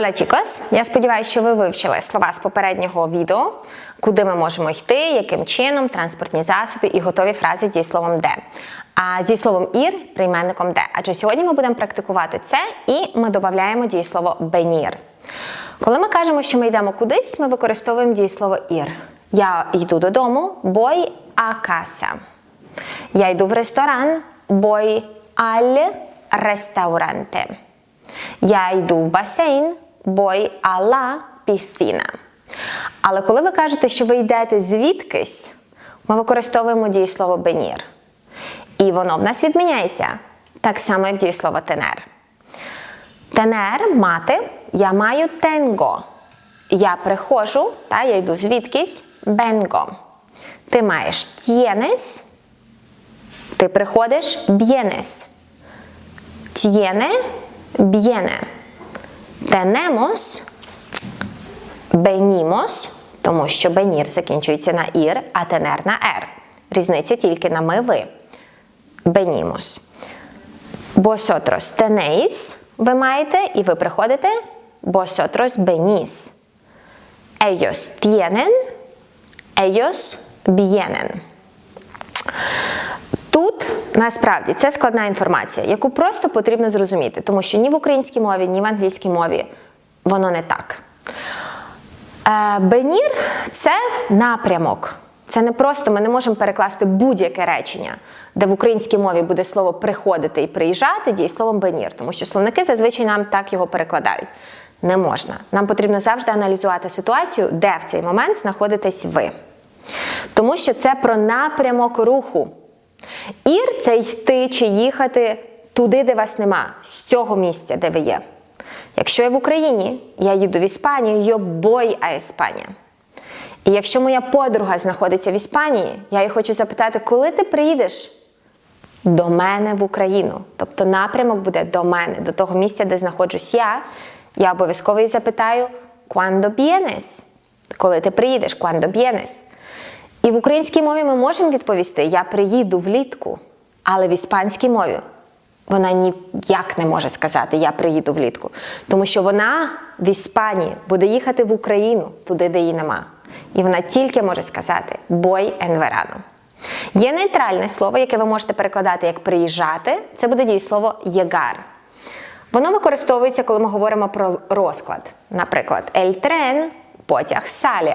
Hola chicos! Я сподіваюся, що ви вивчили слова з попереднього відео, куди ми можемо йти, яким чином, транспортні засоби і готові фрази з дієсловом де. А зі словом ір прийменником де. Адже сьогодні ми будемо практикувати це і ми додаємо дієслово бенір. Коли ми кажемо, що ми йдемо кудись, ми використовуємо дієслово ір. Я йду додому, бой а casa. Я йду в ресторан, бой al restaurante. Я йду в басейн, бой alla piscina. Але коли ви кажете, що ви йдете звідкись, ми використовуємо дієслово бенір. І воно в нас відміняється так само, як дієслово тенер. Тенер мати, я маю тенго. Я приходжу, та, я йду звідкись бенго. Ти маєш тєнес, ти приходиш б'єнес. Tiene, viene. Tenemos, venimos, тому що бенір закінчується на ір, а тенер на ер. Різниця тільки на ми ви. Venimos. Vosotros tenéis, ви маєте, і ви приходите. Vosotros venís. Ellos tienen, ellos vienen. Тут насправді це складна інформація, яку просто потрібно зрозуміти, тому що ні в українській мові, ні в англійській мові воно не так. Е, Бенір це напрямок. Це не просто ми не можемо перекласти будь-яке речення, де в українській мові буде слово приходити і приїжджати дієсловом бенір, тому що словники зазвичай нам так його перекладають. Не можна. Нам потрібно завжди аналізувати ситуацію, де в цей момент знаходитесь ви. Тому що це про напрямок руху. Ір це йти чи їхати туди, де вас нема, з цього місця, де ви є. Якщо я в Україні, я їду в Іспанію, yo voy a España. І якщо моя подруга знаходиться в Іспанії, я її хочу запитати, коли ти приїдеш до мене в Україну. Тобто напрямок буде до мене, до того місця, де знаходжусь я. Я обов'язково її запитаю, «Cuándo vienes?» Коли ти приїдеш, «Cuándo vienes?» І в українській мові ми можемо відповісти Я приїду влітку, але в іспанській мові вона ніяк не може сказати Я приїду влітку. Тому що вона в Іспанії буде їхати в Україну, туди, де її нема. І вона тільки може сказати бой verano. Є нейтральне слово, яке ви можете перекладати як приїжджати. Це буде дієслово єгар. Воно використовується, коли ми говоримо про розклад. Наприклад, el tren потяг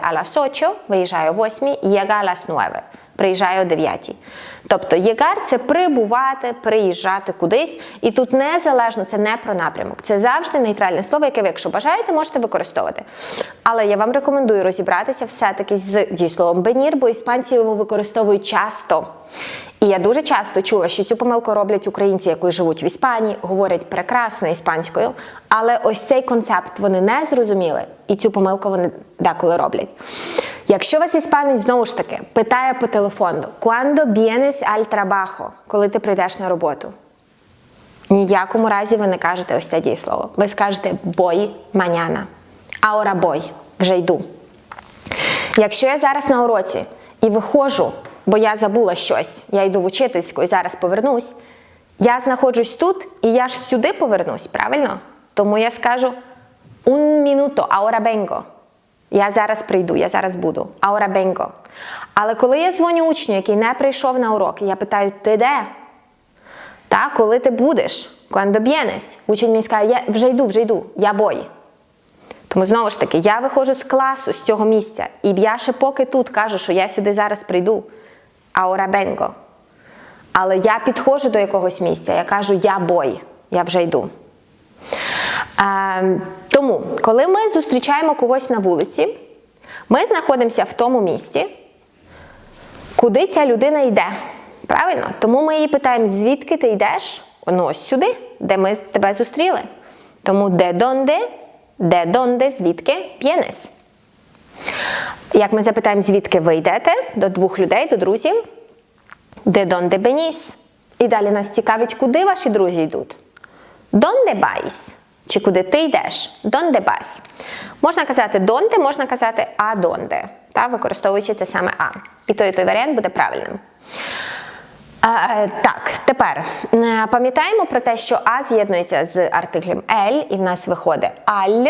a las 8, виїжджає о 8, llega a las 9, приїжджає о 9. Тобто єгар це прибувати, приїжджати кудись. І тут незалежно це не про напрямок. Це завжди нейтральне слово, яке ви, якщо бажаєте, можете використовувати. Але я вам рекомендую розібратися все-таки з дієсловом бенір, бо іспанці його використовують часто. І я дуже часто чула, що цю помилку роблять українці, які живуть в Іспанії, говорять прекрасно іспанською, але ось цей концепт вони не зрозуміли, і цю помилку вони деколи роблять. Якщо вас іспанець знову ж таки питає по телефону «Cuándo vienes al trabajo?» коли ти прийдеш на роботу? Ніякому разі ви не кажете ось це дієслово. Ви скажете «voy mañana», «ahora voy», вже йду. Якщо я зараз на уроці і виходжу, бо я забула щось, я йду в учительську і зараз повернусь, я знаходжусь тут і я ж сюди повернусь, правильно? Тому я скажу un minuto, ahora vengo. Я зараз прийду, я зараз буду. Ahora vengo. Але коли я дзвоню учню, який не прийшов на урок, я питаю, ти де? Та, коли ти будеш? Cuando vienes? Учень мені скаже, я вже йду, вже йду, я бой. Тому знову ж таки, я виходжу з класу, з цього місця, і я ще поки тут кажу, що я сюди зараз прийду. Ahora vengo. Але я підходжу до якогось місця, я кажу, я бой, я вже йду. Е, тому, коли ми зустрічаємо когось на вулиці, ми знаходимося в тому місці, куди ця людина йде. Правильно? Тому ми її питаємо, звідки ти йдеш? Ну, ось сюди, де ми тебе зустріли. Тому де донде, де донде, звідки п'єнес. Як ми запитаємо, звідки ви йдете до двох людей, до друзів, де донде беніс. І далі нас цікавить, куди ваші друзі йдуть. Донде байс? Чи куди ти йдеш? Донде бас? Можна казати донде, можна казати адонде, та, використовуючи це саме А. І той і той варіант буде правильним. Е, так, тепер е, пам'ятаємо про те, що а з'єднується з артиклем ель, і в нас виходить аль,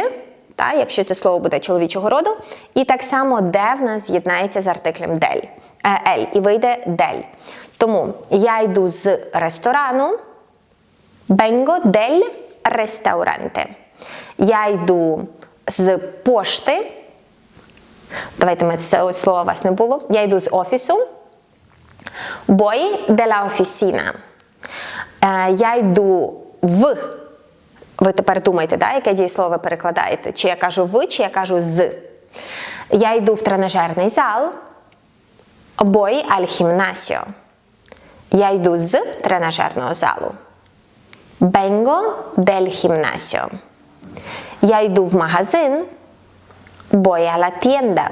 та, якщо це слово буде чоловічого роду. І так само де в нас з'єднається з артиклем дель, е, ель, і вийде дель. Тому я йду з ресторану, Vengo del restaurante. Я йду з пошти. Давайте ми це слово у вас не було. Я йду з офісу. Voy de la oficina. Е, я йду в. Ви тепер думаєте, да, яке дієслово ви перекладаєте? Чи я кажу в, чи я кажу з. Я йду в тренажерний зал. Al gimnasio. Я йду з тренажерного залу. Vengo del gimnasio. Я йду в магазин. Voy a la.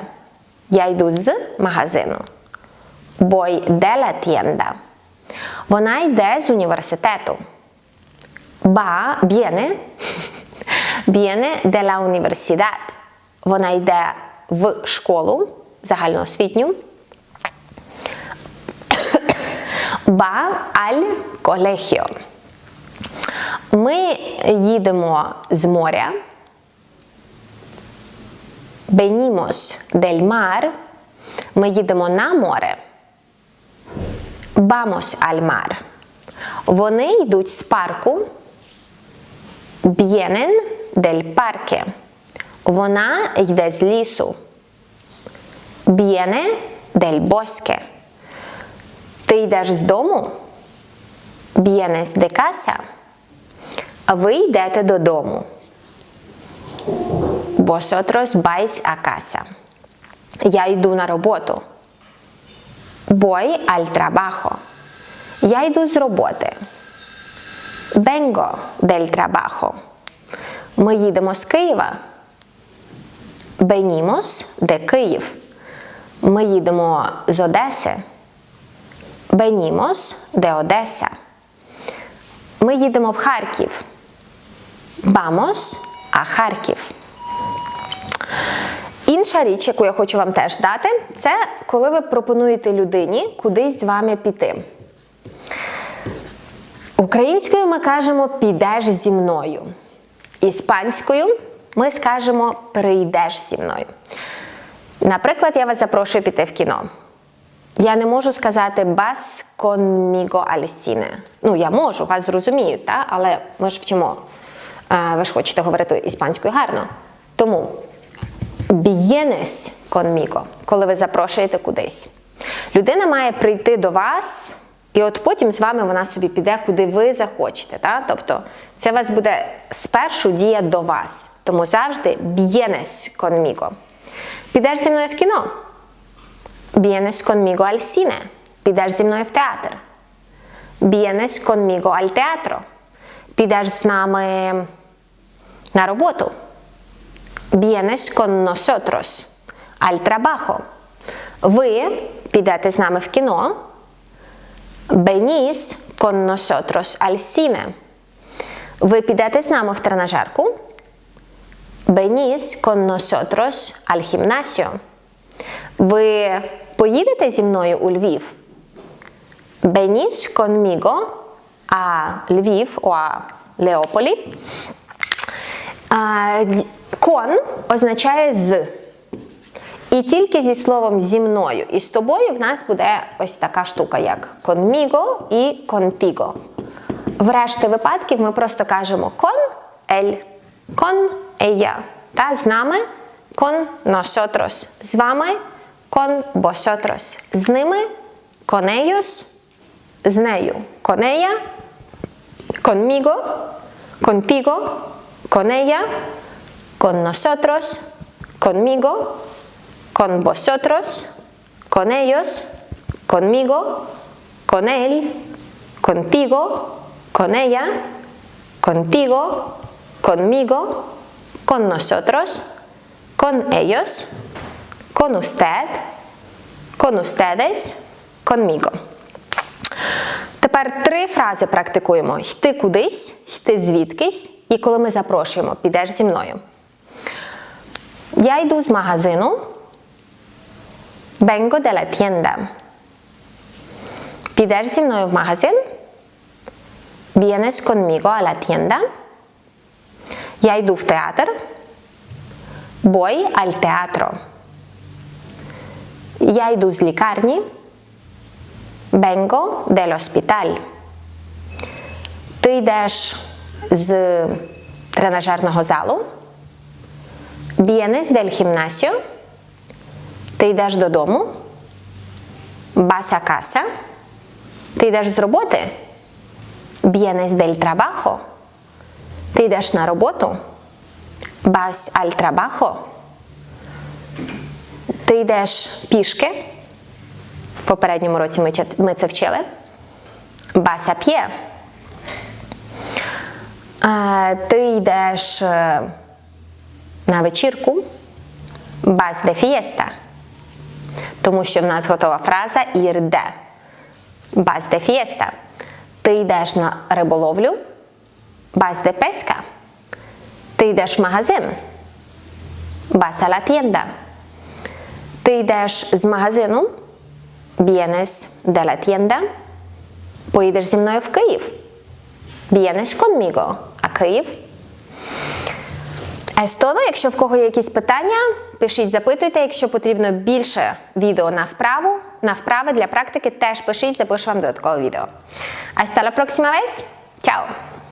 Я йду з магазину. Voy de la tienda. Вона йде з університету. Va, viene, viene de la universidad. Вона йде в школу загальноосвітню. Va al colegio. Ми їдемо з моря. Venimos del mar. Ми їдемо на море. Vamos al mar. Вони йдуть з парку. Vienen del parque. Вона йде з лісу. Ти йдеш з дому. А ви йдете a casa. Я йду на роботу. Voy al trabajo. Я йду з роботи. Vengo del trabajo. Ми їдемо з Києва. Venimos de Київ. Ми їдемо з Одеси. Venimos de Одеса. Ми їдемо в Харків. Vamos a Харків. Інша річ, яку я хочу вам теж дати, це коли ви пропонуєте людині кудись з вами піти. Українською ми кажемо підеш зі мною. Іспанською ми скажемо прийдеш зі мною. Наприклад, я вас запрошую піти в кіно. Я не можу сказати бас conmigo al cine. Ну, я можу, вас зрозуміють, та? але ми ж вчимо. Е, Ви ж хочете говорити іспанською гарно. Тому vienes conmigo, коли ви запрошуєте кудись. Людина має прийти до вас, і от потім з вами вона собі піде, куди ви захочете. Та? Тобто це вас буде спершу дія до вас. Тому завжди vienes conmigo. Підеш зі мною в кіно. Vienes conmigo al cine. Підеш зі мною в театр. Vienes conmigo al teatro. Підеш з нами на роботу. Vienes con nosotros al trabajo. Ви підете з нами в кіно. Venís con nosotros al. Ви підете з нами в тренажерку. Venís con nosotros al. Ви поїдете зі мною у Львів? Venís conmigo a Львів о а Леополі. Кон означає з. І тільки зі словом зі мною і з тобою в нас буде ось така штука, як conmigo і contigo. В решті випадків ми просто кажемо con él, con ella. Та з нами nosotros. З вами vosotros. З ними ellos, з нею contigo, con ella, con nosotros, conmigo, con vosotros, con ellos, conmigo, con él, contigo, con ella, contigo, conmigo, con nosotros, con ellos, con usted, con ustedes, conmigo. Тепер три фрази практикуємо: йти кудись, йти звідкись, і коли ми запрошуємо, підеш зі мною. Я йду з магазину. Vengo de la tienda. Мною в магазин. Vienes conmigo a la tienda. Я йду в театр. Voy al teatro. Я йду з лікарні. Vengo del hospital. Ти йдеш з тренажерного залу. Vienes del gimnasio. Ти йдеш додому. A casa. Ти йдеш з роботи. Vienes del trabajo. Ти йдеш на роботу. Vas al trabajo. Ти йдеш пішки. В попередньому році ми, це вчили. Vas. Е, Ти йдеш е, на вечірку. Vas de fiesta. Тому що в нас готова фраза de. Vas de fiesta. Ти йдеш на риболовлю. Vas de pesca. Ти йдеш в магазин. A la tienda. Ти йдеш з магазину. Vienes de la tienda. Поїдеш зі мною в Київ. Vienes conmigo. А Київ? Естоно, якщо в кого є якісь питання, пишіть, запитуйте. Якщо потрібно більше відео на вправу, на вправи для практики, теж пишіть, запишу вам додаткове відео. Hasta la próxima vez. Чао!